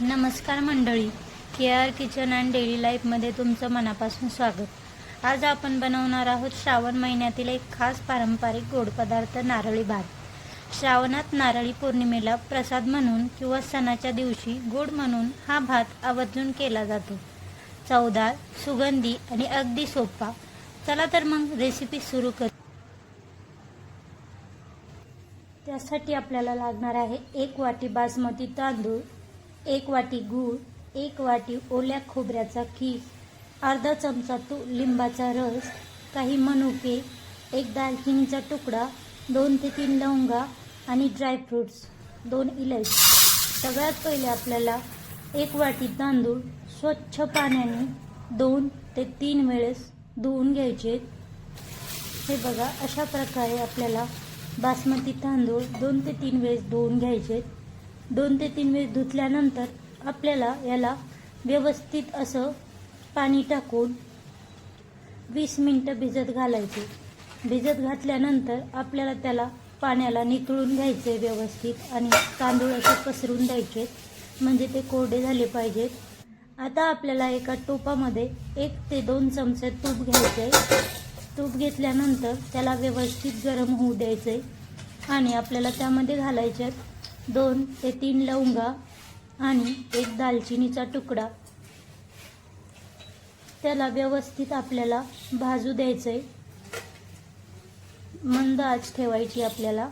नमस्कार मंडळी. K R kitchen and daily लाईफमध्ये तुमचं मनापासून स्वागत. आज आपण बनवणार आहोत श्रावण महिन्यातील एक खास पारंपरिक गोड पदार्थ नारळी भात. श्रावणात नारळी पौर्णिमेला प्रसाद म्हणून किंवा सणाच्या दिवशी गोड म्हणून हा भात आवर्जून केला जातो. चवदार सुगंधी आणि अगदी सोपा. चला तर मग रेसिपी सुरू कर त्यासाठी आपल्याला लागणार आहे एक वाटी बासमती तांदूळ एक वाटी गूळ एक वाटी ओल्या खोबऱ्याचा खीस अर्धा चमचा तू लिंबाचा रस काही मनुके एक दालचिनीचा तुकडा दोन ते तीन लवंगा आणि ड्रायफ्रूट्स दोन इलायची. सगळ्यात पहिले आपल्याला एक वाटी तांदूळ स्वच्छ पाण्याने दोन ते तीन वेळेस धुवून घ्यायचे. हे बघा अशा प्रकारे आपल्याला बासमती तांदूळ दोन ते तीन वेळेस धुवून घ्यायचे. दोन ते तीन वेळ धुतल्यानंतर आपल्याला याला व्यवस्थित असं पाणी टाकून वीस मिनटं भिजत घालायचे. भिजत घातल्यानंतर आपल्याला त्याला पाण्याला निकळून घ्यायचे व्यवस्थित आणि तांदूळ असे पसरून द्यायचे. म्हणजे ते कोरडे झाले पाहिजेत. आता आपल्याला एका टोपामध्ये एक ते दोन चमचे तूप घ्यायचे. तूप घेतल्यानंतर त्याला व्यवस्थित गरम होऊ द्यायचे आणि आपल्याला त्यामध्ये घालायचे दोन ते तीन लवंगा आणि एक दालचिनीचा तुकडा. त्याला व्यवस्थित आपल्याला भाजू द्यायचं आहे मंद आच ठेवायची आपल्याला.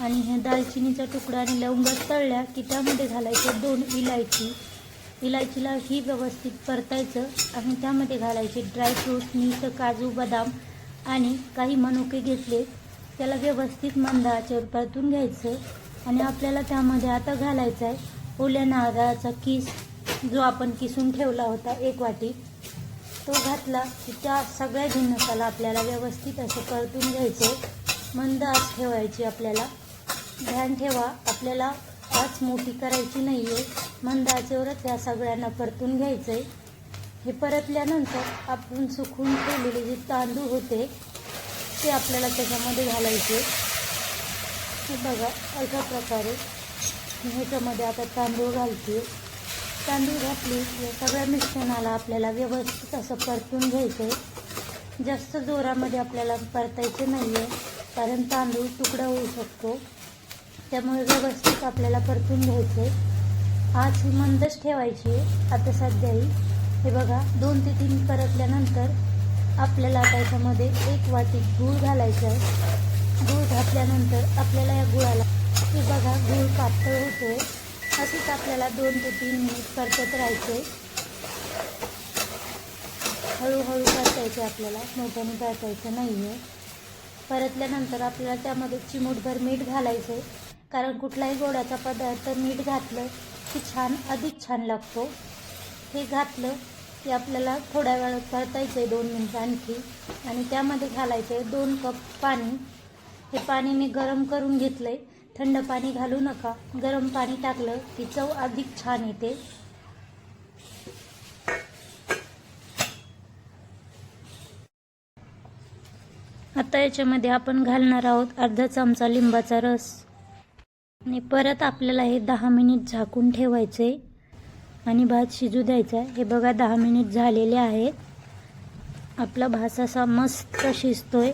आणि हे दालचिनीचा तुकडा आणि लवंगा तळल्या की त्यामध्ये घालायचं दोन इलायची. इलायचीला ही व्यवस्थित परतायचं आणि त्यामध्ये घालायचे ड्रायफ्रूट मीठ काजू बदाम आणि काही मनुके घेतले. त्याला व्यवस्थित मंद आचेवर परतून घ्यायचं. आणि आपल्याला त्यामध्ये आता घालायचा आहे. ओल्या नारळाचा किस जो आपण किसून ठेवला होता एक वाटी तो घातला की त्या सगळ्या जिन्नसाला आपल्याला व्यवस्थित असं परतून घ्यायचं. मंद आत ठेवायची आपल्याला. ध्यान ठेवा आपल्याला आच मोठी करायची नाही आहे मंद आचेवरच या सगळ्यांना परतून घ्यायचं आहे हे परतल्यानंतर आपण सुकून ठेवलेले जे तांदूळ होते ते आपल्याला त्याच्यामध्ये घालायचे. हे बघा अशा प्रकारे ह्याच्यामध्ये आता तांदूळ घालते. तांदूळ घातली सगळ्या मिश्रणाला आपल्याला व्यवस्थित असं परतून घ्यायचं आहे जास्त जोरामध्ये आपल्याला परतायचे नाही आहे कारण तांदूळ तुकडा होऊ शकतो. त्यामुळे व्यवस्थित आपल्याला परतून घ्यायचं आहे आज ही मंदच ठेवायची आहे. आता सध्याही हे बघा दोन ते तीन परतल्यानंतर आपल्याला त्याच्यामध्ये एक वाटी गूळ घालायचं आहे. घातल्यानंतर आपल्याला या गुळाला हे बघा गूळ पातळ होतोय. असंच आपल्याला दोन ते तीन मिनिट परतत राहायचे हळूहळू परतायचे आपल्याला. मोठ्याने परतायचं नाही आहे परतल्यानंतर आपल्याला त्यामध्ये चिमूटभर मीठ घालायचं कारण कुठलाही गोडाचा पदार्थ मीठ घातलं की छान अधिक छान लागतो. हे घातलं की आपल्याला थोड्या वेळ परतायचं आहे दोन मिनटं आणखी. आणि त्यामध्ये घालायचं आहे दोन कप पाणी. हे पाणी मी गरम करून घेतलं आहे थंड पाणी घालू नका. गरम पाणी टाकलं की चव अधिक छान येते. आता याच्यामध्ये आपण घालणार आहोत अर्धा चमचा लिंबाचा रस. आणि परत आपल्याला हे दहा मिनिट झाकून ठेवायचे आणि भात शिजू द्यायचा. आहे हे बघा दहा मिनिट झालेले आहेत. आपला भात असा मस्त शिजतोय.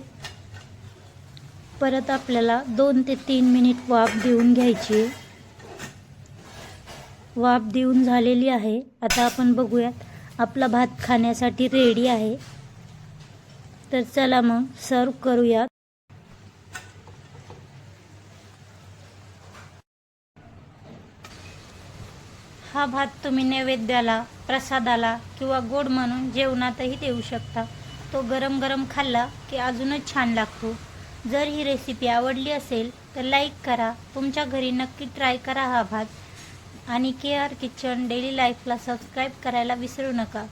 परत आपल्याला दोन ते तीन मिनिट वाफ देऊन घ्यायची. वाफ देऊन झालेली आहे. आता आपण बघूयात आपला भात खाण्यासाठी रेडी आहे. तर चला मग सर्व करूयात. हा भात तुम्ही नैवेद्याला प्रसादाला किंवा गोड म्हणून जेवणातही देऊ शकता. तो गरम गरम खाल्ला की अजूनच छान लागतो. जर ही रेसिपी आवडली असेल तर लाईक करा. तुमच्या घरी नक्की ट्राय करा हा भात. आणि के आर किचन डेली लाईफला सबस्क्राईब करायला विसरू नका.